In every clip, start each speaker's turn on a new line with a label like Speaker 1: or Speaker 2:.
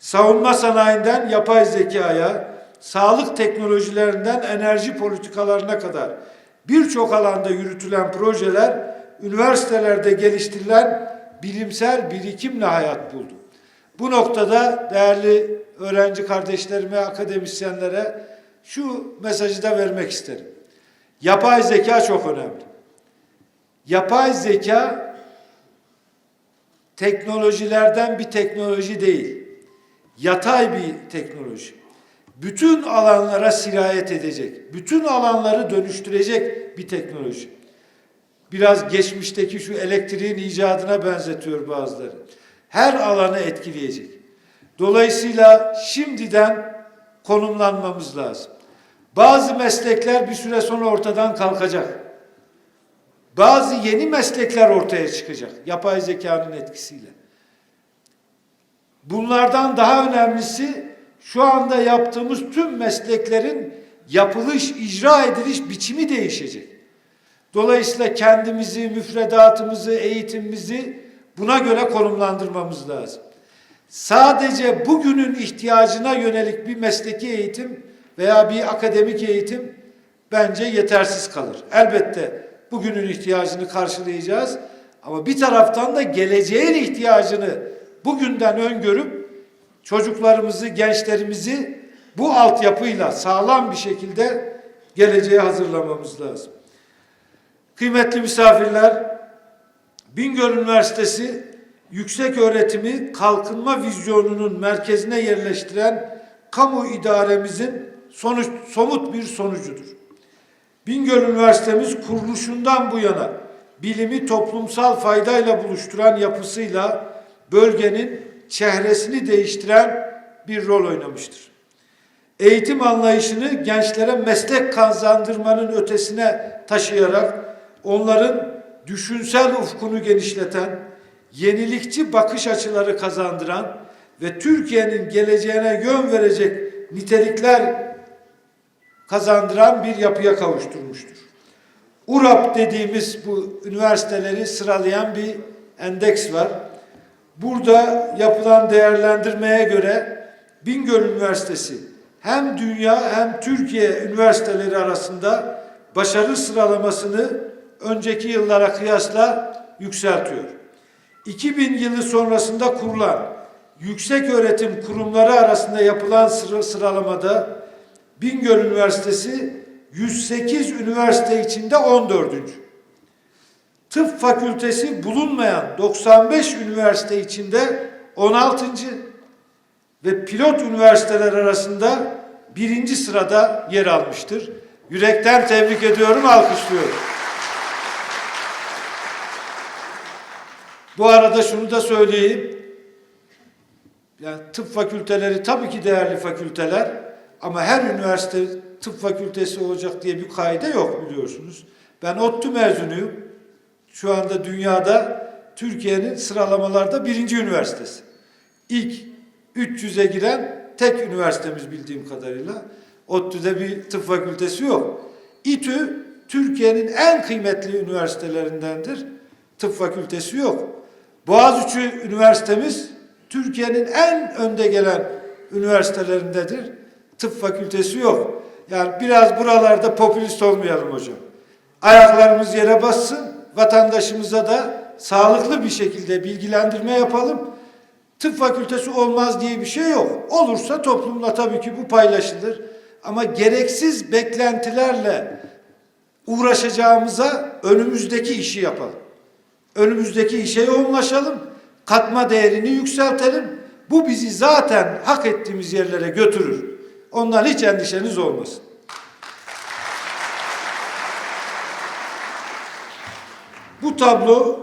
Speaker 1: savunma sanayinden yapay zekaya, sağlık teknolojilerinden enerji politikalarına kadar birçok alanda yürütülen projeler üniversitelerde geliştirilen bilimsel birikimle hayat buldu. Bu noktada değerli öğrenci kardeşlerime, akademisyenlere şu mesajı da vermek isterim. Yapay zeka çok önemli. Yapay zeka teknolojilerden bir teknoloji değil. Yatay bir teknoloji. Bütün alanlara sirayet edecek. Bütün alanları dönüştürecek bir teknoloji. Biraz geçmişteki şu elektriğin icadına benzetiyor bazıları. Her alanı etkileyecek. Dolayısıyla şimdiden konumlanmamız lazım. Bazı meslekler bir süre sonra ortadan kalkacak. Bazı yeni meslekler ortaya çıkacak yapay zekanın etkisiyle. Bunlardan daha önemlisi şu anda yaptığımız tüm mesleklerin yapılış, icra ediliş biçimi değişecek. Dolayısıyla kendimizi, müfredatımızı, eğitimimizi buna göre konumlandırmamız lazım. Sadece bugünün ihtiyacına yönelik bir mesleki eğitim veya bir akademik eğitim bence yetersiz kalır. Elbette bugünün ihtiyacını karşılayacağız ama bir taraftan da geleceğin ihtiyacını bugünden öngörüp çocuklarımızı, gençlerimizi bu altyapıyla sağlam bir şekilde geleceğe hazırlamamız lazım. Kıymetli misafirler, Bingöl Üniversitesi yüksek öğretimi kalkınma vizyonunun merkezine yerleştiren kamu idaremizin sonuç, somut bir sonucudur. Bingöl Üniversitemiz kuruluşundan bu yana bilimi toplumsal faydayla buluşturan yapısıyla bölgenin çehresini değiştiren bir rol oynamıştır. Eğitim anlayışını gençlere meslek kazandırmanın ötesine taşıyarak onların düşünsel ufkunu genişleten, yenilikçi bakış açıları kazandıran ve Türkiye'nin geleceğine yön verecek nitelikler kazandıran bir yapıya kavuşturmuştur. URAP dediğimiz bu üniversiteleri sıralayan bir endeks var. Burada yapılan değerlendirmeye göre Bingöl Üniversitesi hem dünya hem Türkiye üniversiteleri arasında başarı sıralamasını önceki yıllara kıyasla yükseltiyor. 2000 yılı sonrasında kurulan yüksek öğretim kurumları arasında yapılan sıra, sıralamada Bingöl Üniversitesi 108 üniversite içinde 14. Tıp fakültesi bulunmayan 95 üniversite içinde 16. ve pilot üniversiteler arasında birinci sırada yer almıştır. Yürekten tebrik ediyorum, alkışlıyorum. Bu arada şunu da söyleyeyim. Yani tıp fakülteleri tabii ki değerli fakülteler ama her üniversite tıp fakültesi olacak diye bir kaide yok biliyorsunuz. Ben ODTÜ mezunuyum. Şu anda dünyada Türkiye'nin sıralamalarda birinci üniversitesi. İlk 300'e giren tek üniversitemiz bildiğim kadarıyla. ODTÜ'de bir tıp fakültesi yok. İTÜ Türkiye'nin en kıymetli üniversitelerindendir. Tıp fakültesi yok. Boğaziçi Üniversitemiz Türkiye'nin en önde gelen üniversitelerindedir. Tıp fakültesi yok. Yani biraz buralarda popülist olmayalım hocam. Ayaklarımız yere bassın, vatandaşımıza da sağlıklı bir şekilde bilgilendirme yapalım. Tıp fakültesi olmaz diye bir şey yok. Olursa toplumla tabii ki bu paylaşılır. Ama gereksiz beklentilerle uğraşacağımıza önümüzdeki işi yapalım. Önümüzdeki işe yoğunlaşalım. Katma değerini yükseltelim. Bu bizi zaten hak ettiğimiz yerlere götürür. Ondan hiç endişeniz olmasın. Bu tablo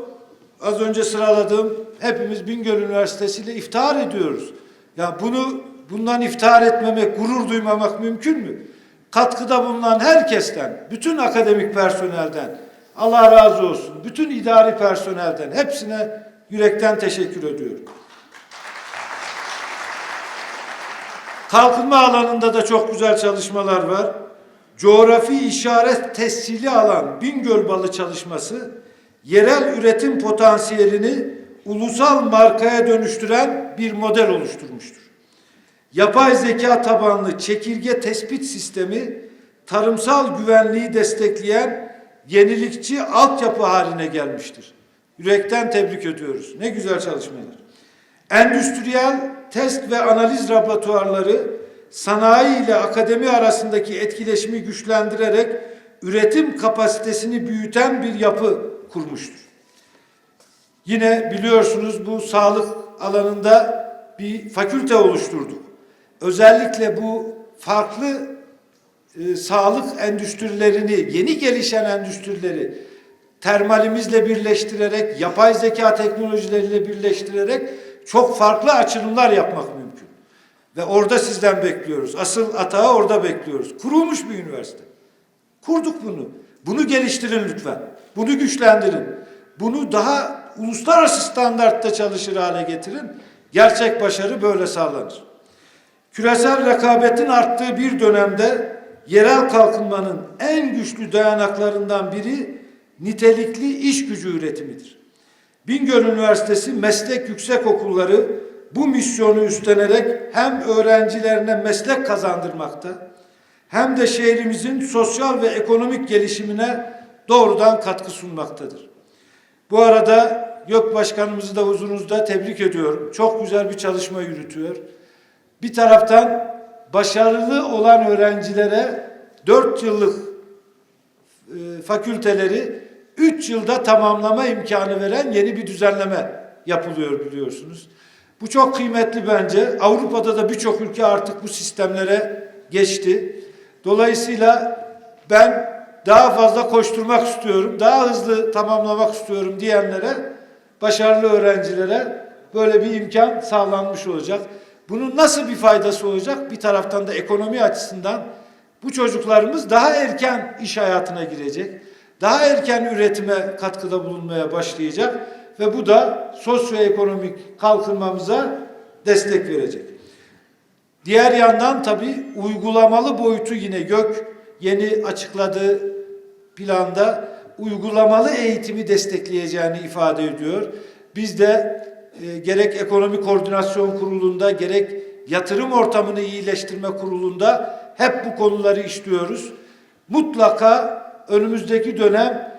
Speaker 1: az önce sıraladığım hepimiz Bingöl Üniversitesi ile iftihar ediyoruz. Ya bunu bundan iftihar etmemek, gurur duymamak mümkün mü? Katkıda bulunan herkesten, bütün akademik personelden, Allah razı olsun, bütün idari personelden hepsine yürekten teşekkür ediyorum. Kalkınma alanında da çok güzel çalışmalar var. Coğrafi işaret tescili alan Bingöl balı çalışması yerel üretim potansiyelini ulusal markaya dönüştüren bir model oluşturmuştur. yapay zeka tabanlı çekirge tespit sistemi tarımsal güvenliği destekleyen yenilikçi altyapı haline gelmiştir. Yürekten tebrik ediyoruz. Ne güzel çalışmalar. Endüstriyel test ve analiz laboratuvarları sanayi ile akademi arasındaki etkileşimi güçlendirerek üretim kapasitesini büyüten bir yapı kurmuştur. Yine biliyorsunuz bu sağlık alanında bir fakülte oluşturduk. Özellikle bu farklı e, sağlık endüstrilerini, yeni gelişen endüstrileri termalimizle birleştirerek, yapay zeka teknolojileriyle birleştirerek çok farklı açılımlar yapmak mümkün. Ve orada sizden bekliyoruz. Asıl atağı orada bekliyoruz. Kurulmuş bir üniversite. Kurduk bunu. Bunu geliştirin lütfen. Bunu güçlendirin. Bunu daha uluslararası standartta çalışır hale getirin. Gerçek başarı böyle sağlanır. Küresel rekabetin arttığı bir dönemde yerel kalkınmanın en güçlü dayanaklarından biri nitelikli iş gücü üretimidir. Bingöl Üniversitesi Meslek Yüksekokulları bu misyonu üstlenerek hem öğrencilerine meslek kazandırmakta hem de şehrimizin sosyal ve ekonomik gelişimine doğrudan katkı sunmaktadır. Bu arada Gök Başkanımızı da huzurunuzda tebrik ediyorum. Çok güzel bir çalışma yürütüyor. Bir taraftan başarılı olan öğrencilere 4 yıllık e, fakülteleri 3 yılda tamamlama imkanı veren yeni bir düzenleme yapılıyor biliyorsunuz. Bu çok kıymetli bence. Avrupa'da da birçok ülke artık bu sistemlere geçti. Dolayısıyla ben daha fazla koşturmak istiyorum, daha hızlı tamamlamak istiyorum diyenlere, başarılı öğrencilere böyle bir imkan sağlanmış olacak. Bunun nasıl bir faydası olacak? Bir taraftan da ekonomi açısından bu çocuklarımız daha erken iş hayatına girecek. Daha erken üretime katkıda bulunmaya başlayacak ve bu da sosyoekonomik kalkınmamıza destek verecek. Diğer yandan tabii uygulamalı boyutu yine GÖK yeni açıkladığı planda uygulamalı eğitimi destekleyeceğini ifade ediyor. Biz de e, gerek ekonomi koordinasyon kurulunda gerek yatırım ortamını iyileştirme kurulunda hep bu konuları işliyoruz. Mutlaka önümüzdeki dönem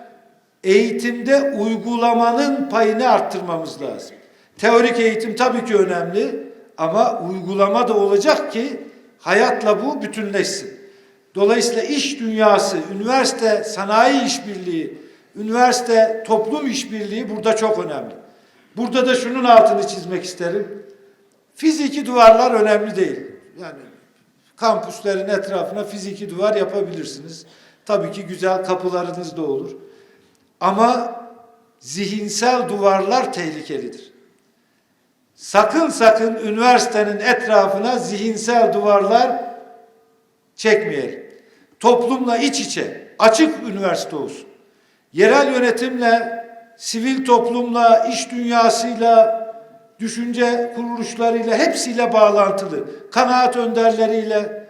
Speaker 1: eğitimde uygulamanın payını arttırmamız lazım. Teorik eğitim tabii ki önemli ama uygulama da olacak ki hayatla bu bütünleşsin. Dolayısıyla iş dünyası, üniversite sanayi işbirliği, üniversite toplum işbirliği burada çok önemli. Burada da şunun altını çizmek isterim. Fiziki duvarlar önemli değil. Yani kampüslerin etrafına fiziki duvar yapabilirsiniz. Tabii ki güzel kapılarınız da olur. Ama zihinsel duvarlar tehlikelidir. Sakın sakın üniversitenin etrafına zihinsel duvarlar çekmeyelim. Toplumla iç içe, açık üniversite olsun. Yerel yönetimle, sivil toplumla, iş dünyasıyla, düşünce kuruluşlarıyla hepsiyle bağlantılı. Kanaat önderleriyle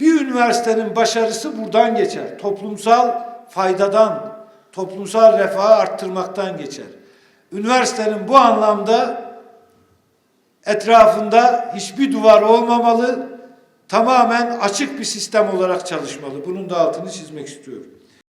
Speaker 1: bir üniversitenin başarısı buradan geçer. Toplumsal faydadan, toplumsal refahı arttırmaktan geçer. Üniversitenin bu anlamda etrafında hiçbir duvar olmamalı, tamamen açık bir sistem olarak çalışmalı. Bunun da altını çizmek istiyorum.